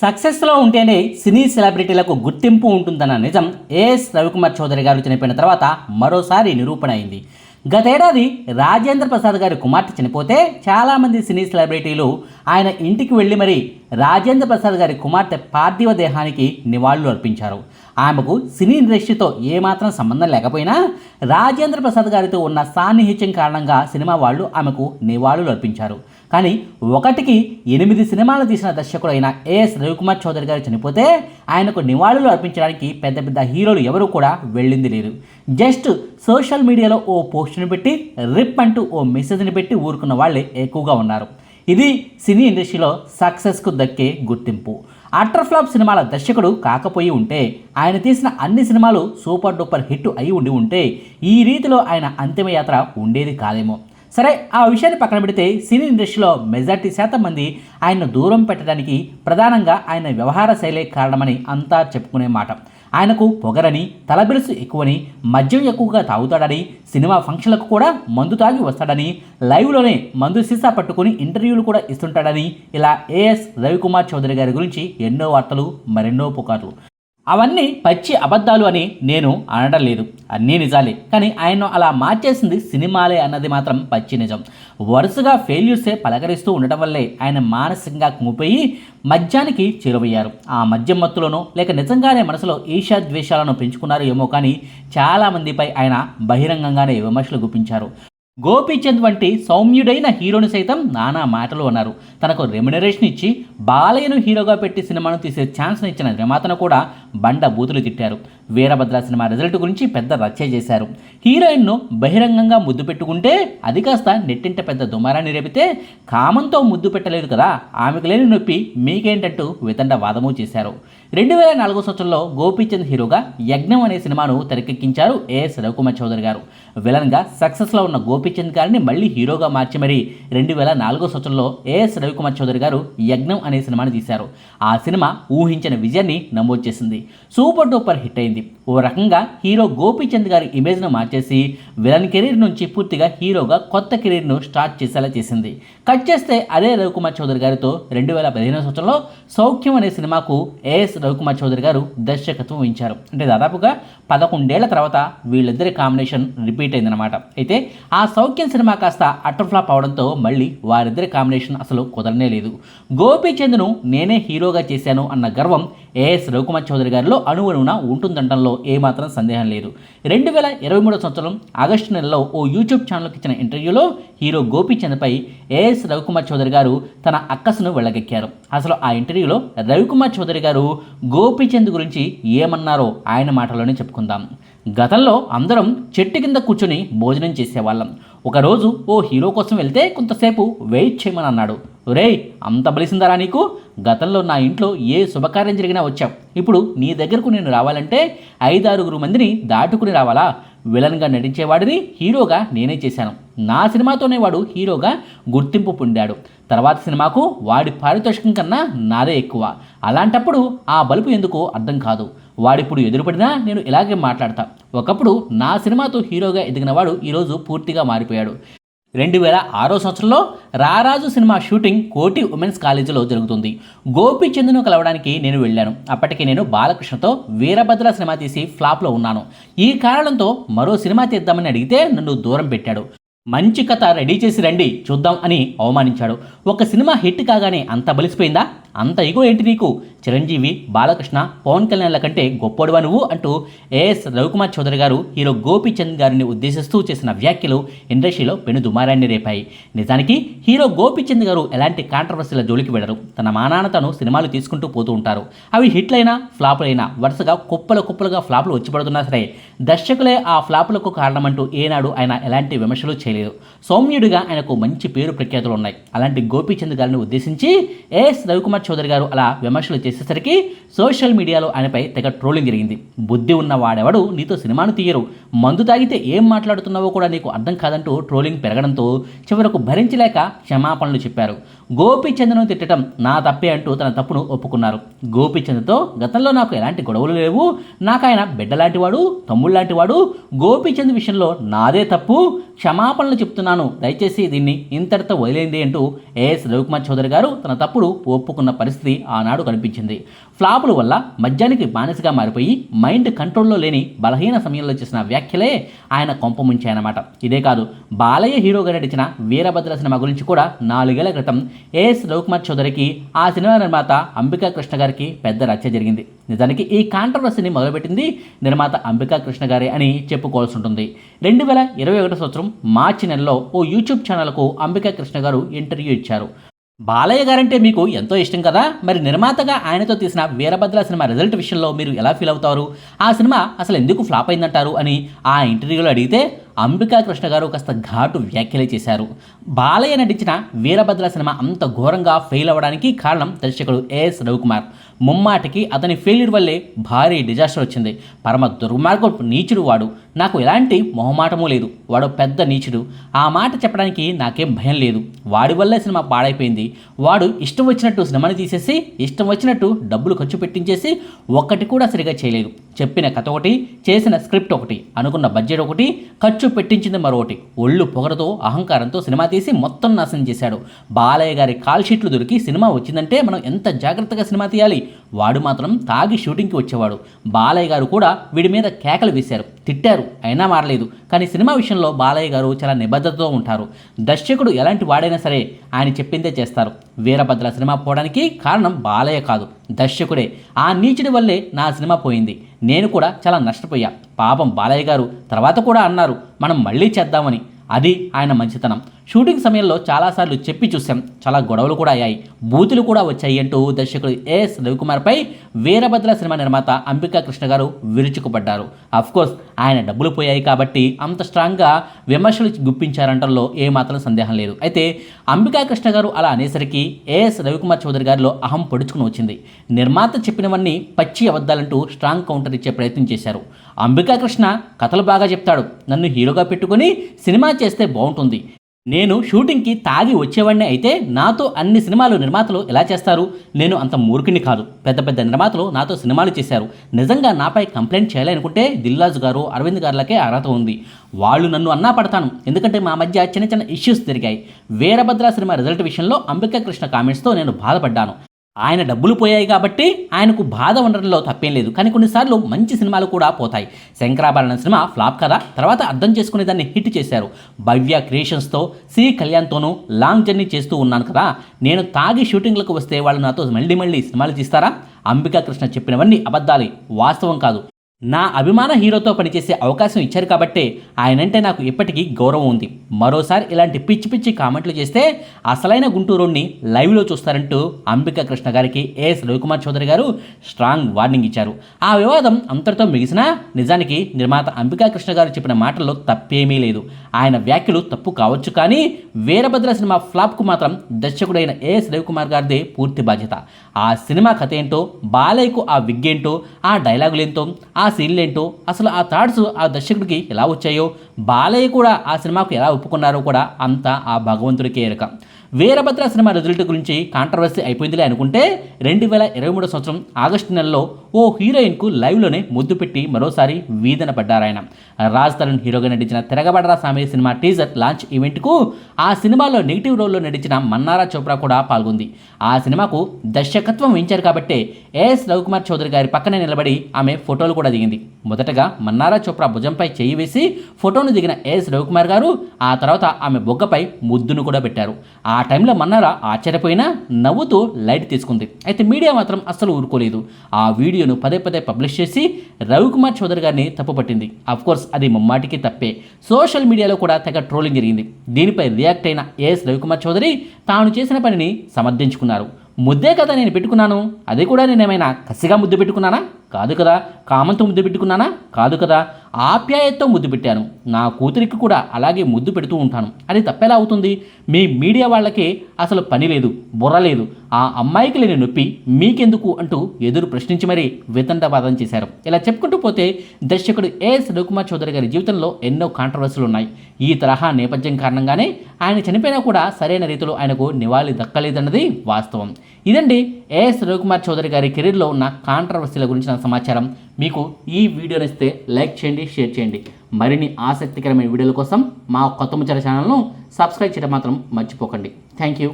సక్సెస్లో ఉంటేనే సినీ సెలబ్రిటీలకు గుర్తింపు ఉంటుందన్న నిజం ఏఎస్ రవికుమార్ చౌదరి గారు చనిపోయిన తర్వాత మరోసారి నిరూపణ అయింది. గతేడాది రాజేంద్ర ప్రసాద్ గారి కుమార్తె చనిపోతే చాలామంది సినీ సెలబ్రిటీలు ఆయన ఇంటికి వెళ్ళి మరి రాజేంద్ర ప్రసాద్ గారి కుమార్తె పార్థివ దేహానికి నివాళులు అర్పించారు. ఆమెకు సినీ ఇండస్ట్రీతో ఏమాత్రం సంబంధం లేకపోయినా రాజేంద్ర ప్రసాద్ గారితో ఉన్న సాన్నిహిత్యం కారణంగా సినిమా వాళ్ళు ఆమెకు నివాళులు అర్పించారు. కానీ ఒకటికి ఎనిమిది సినిమాలు తీసిన దర్శకుడు అయిన ఏఎస్ రవికుమార్ చౌదరి గారు చనిపోతే ఆయనకు నివాళులు అర్పించడానికి పెద్ద పెద్ద హీరోలు ఎవరు కూడా వెళ్ళింది లేరు. జస్ట్ సోషల్ మీడియాలో ఓ పోస్ట్ని పెట్టి రిప్ అంటూ ఓ మెసేజ్ని పెట్టి ఊరుకున్న వాళ్ళే ఎక్కువగా ఉన్నారు. ఇది సినీ ఇండస్ట్రీలో సక్సెస్కు దక్కే గుర్తింపు. అటర్ ఫ్లాప్ సినిమాల దర్శకుడు కాకపోయి ఉంటే ఆయన తీసిన అన్ని సినిమాలు సూపర్ డూపర్ హిట్ అయి ఉండి ఉంటే ఈ రీతిలో ఆయన అంతిమయాత్ర ఉండేది కాదేమో. సరే ఆ విషయాన్ని పక్కన పెడితే సినీ ఇండస్ట్రీలో మెజార్టీ శాతం మంది ఆయన్ను దూరం పెట్టడానికి ప్రధానంగా ఆయన వ్యవహార శైలే కారణమని అంతా చెప్పుకునే మాట. ఆయనకు పొగరని తలబిరుసు ఎక్కువని మద్యం ఎక్కువగా తాగుతాడని సినిమా ఫంక్షన్లకు కూడా మందు తాగి వస్తాడని లైవ్లోనే మందు సీసా పట్టుకుని ఇంటర్వ్యూలు కూడా ఇస్తుంటాడని ఇలా ఏఎస్ రవికుమార్ చౌదరి గారి గురించి ఎన్నో వార్తలు మరెన్నో పుకార్లు. అవన్నీ పచ్చి అబద్ధాలు అని నేను అనడం లేదు. అన్నీ నిజాలే. కానీ ఆయన్ను అలా మార్చేసింది సినిమాలే అన్నది మాత్రం పచ్చి నిజం. వరుసగా ఫెయిల్యూర్సే పలకరిస్తూ ఉండటం వల్లే ఆయన మానసికంగా కుంగిపోయి మద్యానికి చేరువయ్యారు. ఆ మద్యం మత్తులోనో లేక నిజంగానే మనసులో ఈషా ద్వేషాలను పెంచుకున్నారు ఏమో కానీ చాలామందిపై ఆయన బహిరంగంగానే విమర్శలు గుప్పించారు. గోపీచంద్ వంటి సౌమ్యుడైన హీరోని సైతం నానా మాటలు అన్నారు. తనకు రెమ్యునరేషన్ ఇచ్చి బాలయ్యను హీరోగా పెట్టి సినిమాను తీసే ఛాన్స్ని ఇచ్చిన నిర్మాతను కూడా బండ బూతులు తిట్టారు. వీరభద్ర సినిమా రిజల్ట్ గురించి పెద్ద రచ్చ చేశారు. హీరోయిన్ను బహిరంగంగా ముద్దు పెట్టుకుంటే అది కాస్త నెట్టింట పెద్ద దుమారాన్ని రేపితే కామంతో ముద్దు పెట్టలేదు కదా ఆమెకు లేని నొప్పి మీకేంటంటూ వితండ వాదము చేశారు. రెండు వేల నాలుగో సంవత్సరంలో గోపీచంద్ హీరోగా యజ్ఞం అనే సినిమాను తెరకెక్కించారు ఏఎస్ రవికుమార్ చౌదరి గారు. విలన్గా సక్సెస్లో ఉన్న గోపీచంద్ గారిని మళ్ళీ హీరోగా మార్చి మరీ రెండు వేల నాలుగో సంవత్సరంలో ఏఎస్ రవికుమార్ చౌదరి గారు యజ్ఞం అనే సినిమాను తీశారు. ఆ సినిమా ఊహించిన విజయాన్ని నమోదు చేసింది. సూపర్ డూపర్ హిట్ అయింది. ఓ రకంగా హీరో గోపీచంద్ గారి ఇమేజ్ను మార్చేసి విలన్ కెరీర్ నుంచి పూర్తిగా హీరోగా కొత్త కెరీర్ను స్టార్ట్ చేసేలా చేసింది. కట్ చేస్తే అదే రవికుమార్ చౌదరి గారితో రెండు వేల పదిహేను సంవత్సరంలో సౌఖ్యం అనే సినిమాకు ఏఎస్ రవికుమార్ చౌదరి గారు దర్శకత్వం వహించారు. అంటే దాదాపుగా పదకొండేళ్ళ తర్వాత వీళ్ళిద్దరి కాంబినేషన్ రిపీట్ అయిందనమాట అయితే ఆ సౌఖ్యం సినిమా కాస్త అటర్ ఫ్లాప్ అవడంతో మళ్ళీ వారిద్దరి కాంబినేషన్ అసలు కుదరనే లేదు. గోపీచంద్ను నేనే హీరోగా చేశాను అన్న గర్వం ఏఎస్ రవికుమార్ చౌదరి గారిలో అణువణువున ఉంటుందంటంలో ఏమాత్రం సందేహం లేదు. రెండు వేల ఇరవై మూడో సంవత్సరం ఆగస్టు నెలలో ఓ యూట్యూబ్ ఛానల్కి ఇచ్చిన ఇంటర్వ్యూలో హీరో గోపీచంద్పై ఏఎస్ రవికుమార్ చౌదరి గారు తన అక్కసును వెళ్ళగెక్కారు అసలు ఆ ఇంటర్వ్యూలో రవికుమార్ చౌదరి గారు గోపీచంద్ గురించి ఏమన్నారో ఆయన మాటలోనే చెప్పుకుందాం. గతంలో అందరం చెట్టు కింద కూర్చొని భోజనం చేసేవాళ్ళం. ఒకరోజు ఓ హీరో కోసం వెళ్తే కొంతసేపు వెయిట్ చేయమని అన్నాడు. ఒరేయ్ అంత బలిసిందరా నీకు? గతంలో నా ఇంట్లో ఏ శుభకార్యం జరిగినా వచ్చావు. ఇప్పుడు నీ దగ్గరకు నేను రావాలంటే ఐదారుగురు మందిని దాటుకుని రావాలా? విలన్గా నటించేవాడిని హీరోగా నేనే చేశాను. నా సినిమాతోనే వాడు హీరోగా గుర్తింపు పొందాడు. తర్వాత సినిమాకు వాడి పారితోషికం కన్నా నాదే ఎక్కువ. అలాంటప్పుడు ఆ బలుపు ఎందుకో అర్థం కాదు. వాడిప్పుడు ఎదురుపడినా నేను ఇలాగే మాట్లాడతా. ఒకప్పుడు నా సినిమాతో హీరోగా ఎదిగినవాడు ఈరోజు పూర్తిగా మారిపోయాడు. రెండు వేల ఆరో సంవత్సరంలో రారాజు సినిమా షూటింగ్ కోటి ఉమెన్స్ కాలేజీలో జరుగుతుంది. గోపీచంద్ను కలవడానికి నేను వెళ్ళాను. అప్పటికి నేను బాలకృష్ణతో వీరభద్ర సినిమా తీసి ఫ్లాప్లో ఉన్నాను. ఈ కారణంతో మరో సినిమా తీద్దామని అడిగితే నన్ను దూరం పెట్టాడు. మంచి కథ రెడీ చేసి రండి చూద్దాం అని అవమానించాడు. ఒక సినిమా హిట్ కాగానే అంత బలిసిపోయిందా? అంత ఇగో ఏంటి నీకు? చిరంజీవి బాలకృష్ణ పవన్ కళ్యాణ్ల కంటే గొప్పోడువా నువ్వు? అంటూ ఏఎస్ రవికుమార్ చౌదరి గారు హీరో గోపీచంద్ గారిని ఉద్దేశిస్తూ చేసిన వ్యాఖ్యలు ఇండస్ట్రీలో పెను దుమారాన్ని రేపాయి. నిజానికి హీరో గోపీచంద్ గారు ఎలాంటి కాంట్రవర్సీల జోలికి వెళ్ళరు. తన మానాన తను సినిమాలు తీసుకుంటూ పోతూ ఉంటారు. అవి హిట్లైనా ఫ్లాపులైనా వరుసగా కుప్పల కుప్పలుగా ఫ్లాపులు వచ్చి పడుతున్నా సరే దర్శకులే ఆ ఫ్లాపులకు కారణమంటూ ఏనాడు ఆయన ఎలాంటి విమర్శలు చేయలేదు. సౌమ్యుడిగా ఆయనకు మంచి పేరు ప్రఖ్యాతులు ఉన్నాయి. అలాంటి గోపీచంద్ గారిని ఉద్దేశించి ఎస్. రవికుమార్ చౌదరి గారు అలా విమర్శలు చేసేసరికి సోషల్ మీడియాలో ఆయనపై తెగ ట్రోలింగ్ జరిగింది. బుద్ధి ఉన్న వాడెవడు నీతో సినిమాను తీయరు. మందు తాగితే ఏం మాట్లాడుతున్నావో కూడా నీకు అర్థం కాదంటూ ట్రోలింగ్ పెరగడంతో చివరకు భరించలేక క్షమాపణలు చెప్పారు. గోపిచంద్ను తిట్టడం నా తప్పే అంటూ తన తప్పును ఒప్పుకున్నారు. గోపీచంద్తో గతంలో నాకు ఎలాంటి గొడవలు లేవు. నాకు ఆయన బిడ్డ లాంటివాడు తమ్ముడు లాంటివాడు గోపీచంద్ విషయంలో నాదే తప్పు. క్షమాపణలు చెప్తున్నాను. దయచేసి దీన్ని ఇంతటితో వదిలేంది అంటూ ఏఎస్ రవికుమార్ చౌదరి గారు తన తప్పుడు ఒప్పుకున్న పరిస్థితి ఆనాడు కనిపించింది. ఫ్లాపుల వల్ల మద్యానికి బానిసగా మారిపోయి మైండ్ కంట్రోల్లో లేని బలహీన సమయంలో చేసిన వ్యాఖ్యలే ఆయన కొంపముంచాయన్నమాట ఇదే కాదు బాలయ్య హీరోగా నటించిన వీరభద్ర సినిమా గురించి కూడా నాలుగేళ్ళ క్రితం ఏఎస్ రవికుమార్ చౌదరికి ఆ సినిమా నిర్మాత అంబికా కృష్ణ గారికి పెద్ద రచ్చ జరిగింది. నిజానికి ఈ కాంట్రవర్సీని మొదలుపెట్టింది నిర్మాత అంబికా కృష్ణ గారే అని చెప్పుకోవాల్సి ఉంటుంది రెండు వేల ఇరవై ఒకటో సంవత్సరం మార్చి నెలలో ఓ యూట్యూబ్ ఛానల్కు అంబికా కృష్ణ గారు ఇంటర్వ్యూ ఇచ్చారు. బాలయ్య గారంటే మీకు ఎంతో ఇష్టం కదా? మరి నిర్మాతగా ఆయనతో తీసిన వీరభద్ర సినిమా రిజల్ట్ విషయంలో మీరు ఎలా ఫీల్ అవుతారు? ఆ సినిమా అసలు ఎందుకు ఫ్లాప్ అయిందంటారు అని ఆ ఇంటర్వ్యూలో అడిగితే అంబికా కృష్ణ గారు కాస్త ఘాటు వ్యాఖ్యలు చేశారు. బాలయ్య నటించిన వీరభద్ర సినిమా అంత ఘోరంగా ఫెయిల్ అవ్వడానికి కారణం దర్శకుడు ఏఎస్ రవికుమార్. ముమ్మాటికి అతని ఫెయిల్యూర్ వల్లే భారీ డిజాస్టర్ వచ్చింది. పరమ దుర్మార్గం నీచుడు వాడు. నాకు ఎలాంటి మొహమాటము లేదు. వాడు పెద్ద నీచుడు. ఆ మాట చెప్పడానికి నాకేం భయం లేదు. వాడి వల్లే సినిమా పాడైపోయింది. వాడు ఇష్టం వచ్చినట్టు సినిమాని తీసేసి ఇష్టం వచ్చినట్టు డబ్బులు ఖర్చు పెట్టించేసి ఒక్కటి కూడా సరిగా చేయలేదు. చెప్పిన కథ ఒకటి చేసిన స్క్రిప్ట్ ఒకటి అనుకున్న బడ్జెట్ ఒకటి ఖర్చు పెట్టించింది మరొకటి. ఒళ్ళు పొగరతో అహంకారంతో సినిమా తీసి మొత్తం నాశనం చేశాడు. బాలయ్య గారి కాల్ షీట్లు దొరికి సినిమా వచ్చిందంటే మనం ఎంత జాగ్రత్తగా సినిమా తీయాలి? వాడు మాత్రం తాగి షూటింగ్కి వచ్చేవాడు. బాలయ్య గారు కూడా వీడి మీద కేకలు వేశారు. తిట్టారు. అయినా మారలేదు. కానీ సినిమా విషయంలో బాలయ్య గారు చాలా నిబద్ధతతో ఉంటారు. దర్శకుడు ఎలాంటి వాడైనా సరే ఆయన చెప్పిందే చేస్తారు. వీరభద్ర సినిమా పోవడానికి కారణం బాలయ్య కాదు. దర్శకుడే. ఆ నీచుడి వల్లే నా సినిమా పోయింది. నేను కూడా చాలా నష్టపోయా. పాపం బాలయ్య గారు తర్వాత కూడా అన్నారు మనం మళ్ళీ చేద్దామని. అది ఆయన మంచితనం. షూటింగ్ సమయంలో చాలాసార్లు చెప్పి చూసాం చాలా గొడవలు కూడా అయ్యాయి. బూతులు కూడా వచ్చాయి అంటూ దర్శకుడు ఎస్ రవికుమార్పై వీరభద్ర సినిమా నిర్మాత అంబికా కృష్ణ గారు విరుచుకుపడ్డారు. కోర్స్ ఆయన డబ్బులు పోయాయి కాబట్టి అంత స్ట్రాంగ్గా విమర్శలు గుప్పించారంటంలో ఏమాత్రం సందేహం లేదు. అయితే అంబికా కృష్ణ గారు అలా అనేసరికి ఏఎస్ రవికుమార్ చౌదరి గారిలో అహం పొడుచుకుని వచ్చింది. నిర్మాత చెప్పినవన్నీ పచ్చి అబద్ధాలంటూ స్ట్రాంగ్ కౌంటర్ ఇచ్చే ప్రయత్నం చేశారు. అంబికా కృష్ణ కథలు బాగా చెప్తాడు. నన్ను హీరోగా పెట్టుకుని సినిమా చేస్తే బాగుంటుంది. నేను షూటింగ్కి తాగి వచ్చేవాడిని అయితే నాతో అన్ని సినిమాలు నిర్మాతలు ఎలా చేస్తారు? నేను అంత మూర్ఖుని కాదు. పెద్ద పెద్ద నిర్మాతలు నాతో సినిమాలు చేశారు. నిజంగా నాపై కంప్లైంట్ చేయాలనుకుంటే దిల్రాజు గారు అరవింద్ గారులకే అర్హత ఉంది. వాళ్ళు నన్ను అన్నా పడతాను. ఎందుకంటే మా మధ్య చిన్న చిన్న ఇష్యూస్ జరిగాయి. వీరభద్ర సినిమా రిజల్ట్ విషయంలో అంబికా కృష్ణ కామెంట్స్తో నేను బాధపడ్డాను. ఆయన డబ్బులు పోయాయి కాబట్టి ఆయనకు బాధ ఉండడంలో తప్పేం లేదు. కానీ కొన్నిసార్లు మంచి సినిమాలు కూడా పోతాయి. శంకరాభరణ సినిమా ఫ్లాప్ కదా? తర్వాత అర్థం చేసుకునే దాన్ని హిట్ చేశారు. భవ్య క్రియేషన్స్తో సి కళ్యాణ్తోనూ లాంగ్ జర్నీ చేస్తూ ఉన్నాను కదా? నేను తాగి షూటింగ్లకు వస్తే వాళ్ళు నాతో మళ్ళీ మళ్ళీ సినిమాలు తీస్తారా? అంబికా కృష్ణ చెప్పినవన్నీ అబద్ధాలే వాస్తవం కాదు. నా అభిమాన హీరోతో పనిచేసే అవకాశం ఇచ్చారు కాబట్టే ఆయనంటే నాకు ఇప్పటికీ గౌరవం ఉంది. మరోసారి ఇలాంటి పిచ్చి పిచ్చి కామెంట్లు చేస్తే అసలైన గుంటూరుని లైవ్లో చూస్తారంటూ అంబికా కృష్ణ గారికి ఏఎస్ రవికుమార్ చౌదరి గారు స్ట్రాంగ్ వార్నింగ్ ఇచ్చారు. ఆ వివాదం అంతటితో మిగిసినా నిజానికి నిర్మాత అంబికా కృష్ణ గారు చెప్పిన మాటల్లో తప్పేమీ లేదు. ఆయన వ్యాఖ్యలు తప్పు కావచ్చు కానీ వీరభద్ర సినిమా ఫ్లాప్కు మాత్రం దర్శకుడైన ఏఎస్ రవికుమార్ గారిదే పూర్తి బాధ్యత. ఆ సినిమా కథ ఏంటో బాలయ్యకు ఆ విగ్గేంటో ఆ డైలాగులేంటో ఆ సీన్లేంటో అసలు ఆ థాట్స్ ఆ దర్శకుడికి ఎలా వచ్చాయో బాలయ్య కూడా ఆ సినిమాకు ఎలా ఒప్పుకున్నారో కూడా అంతా ఆ భగవంతుడికే ఎరక. వీరభద్ర సినిమా రిజల్ట్ గురించి కాంట్రవర్సీ అయిపోయిందిలే అనుకుంటే రెండు వేల ఇరవై మూడో సంవత్సరం ఆగస్టు నెలలో ఓ హీరోయిన్కు లైవ్లోనే ముద్దు పెట్టి మరోసారి వీధన పడ్డారాయన. రాజ్ తరుణ్ హీరోగా నటించిన తిరగబడరా సామి సినిమా టీజర్ లాంచ్ ఈవెంట్కు ఆ సినిమాలో నెగిటివ్ రోల్లో నటించిన మన్నారా చోప్రా కూడా పాల్గొంది. ఆ సినిమాకు దర్శకత్వం వహించారు కాబట్టే ఏఎస్ రవికుమార్ చౌదరి గారి పక్కనే నిలబడి ఆమె ఫోటోలు కూడా దిగింది. మొదటగా మన్నారా చోప్రా భుజంపై చేయి వేసి ఫోటోను దిగిన ఏఎస్ రవికుమార్ గారు ఆ తర్వాత ఆమె బొగ్గపై ముద్దును కూడా పెట్టారు. ఆ టైంలో మన్నారా ఆశ్చర్యపోయినా నవ్వుతూ లైట్ తీసుకుంది. అయితే మీడియా మాత్రం అస్సలు ఊరుకోలేదు. ఆ వీడియో వీడియోను పదే పదే పబ్లిష్ చేసి రవికుమార్ చౌదరి గారిని తప్పుపట్టింది. కోర్స్ అది ముమ్మాటికి తప్పే. సోషల్ మీడియాలో కూడా తెగ ట్రోలింగ్ జరిగింది. దీనిపై రియాక్ట్ అయిన ఏఎస్ రవికుమార్ చౌదరి తాను చేసిన పనిని సమర్థించుకున్నారు. ముద్దే కదా నేను పెట్టుకున్నాను? అది కూడా నేనేమైనా కసిగా ముద్దు పెట్టుకున్నానా? కాదు కదా. కామంతో ముద్దు పెట్టుకున్నానా? కాదు కదా. ఆప్యాయతతో ముద్దు పెట్టాను. నా కూతురికి కూడా అలాగే ముద్దు పెడుతూ ఉంటాను. అది తప్పేలా అవుతుంది? మీ మీడియా వాళ్ళకి అసలు పని లేదు బుర్ర లేదు. ఆ అమ్మాయికి లేని నొప్పి మీకెందుకు అంటూ ఎదురు ప్రశ్నించి మరీ వితండవాదం చేశారు. ఇలా చెప్పుకుంటూ పోతే దర్శకుడు ఏఎస్ రవికుమార్ చౌదరి గారి జీవితంలో ఎన్నో కాంట్రవర్సీలు ఉన్నాయి. ఈ తరహా నేపథ్యం కారణంగానే ఆయన చనిపోయినా కూడా సరైన రీతిలో ఆయనకు నివాళి దక్కలేదన్నది వాస్తవం. ఇదండి ఏఎస్ రవికుమార్ చౌదరి గారి కెరీర్లో ఉన్న కాంట్రవర్సీల గురించిన సమాచారం. మీకు ఈ వీడియో నచ్చితే లైక్ చేయండి షేర్ చేయండి. మరిన్ని ఆసక్తికరమైన వీడియోల కోసం మా కొత్త ముచ్చట ఛానల్ను సబ్స్క్రైబ్ చేయడం మాత్రం మర్చిపోకండి. Thank you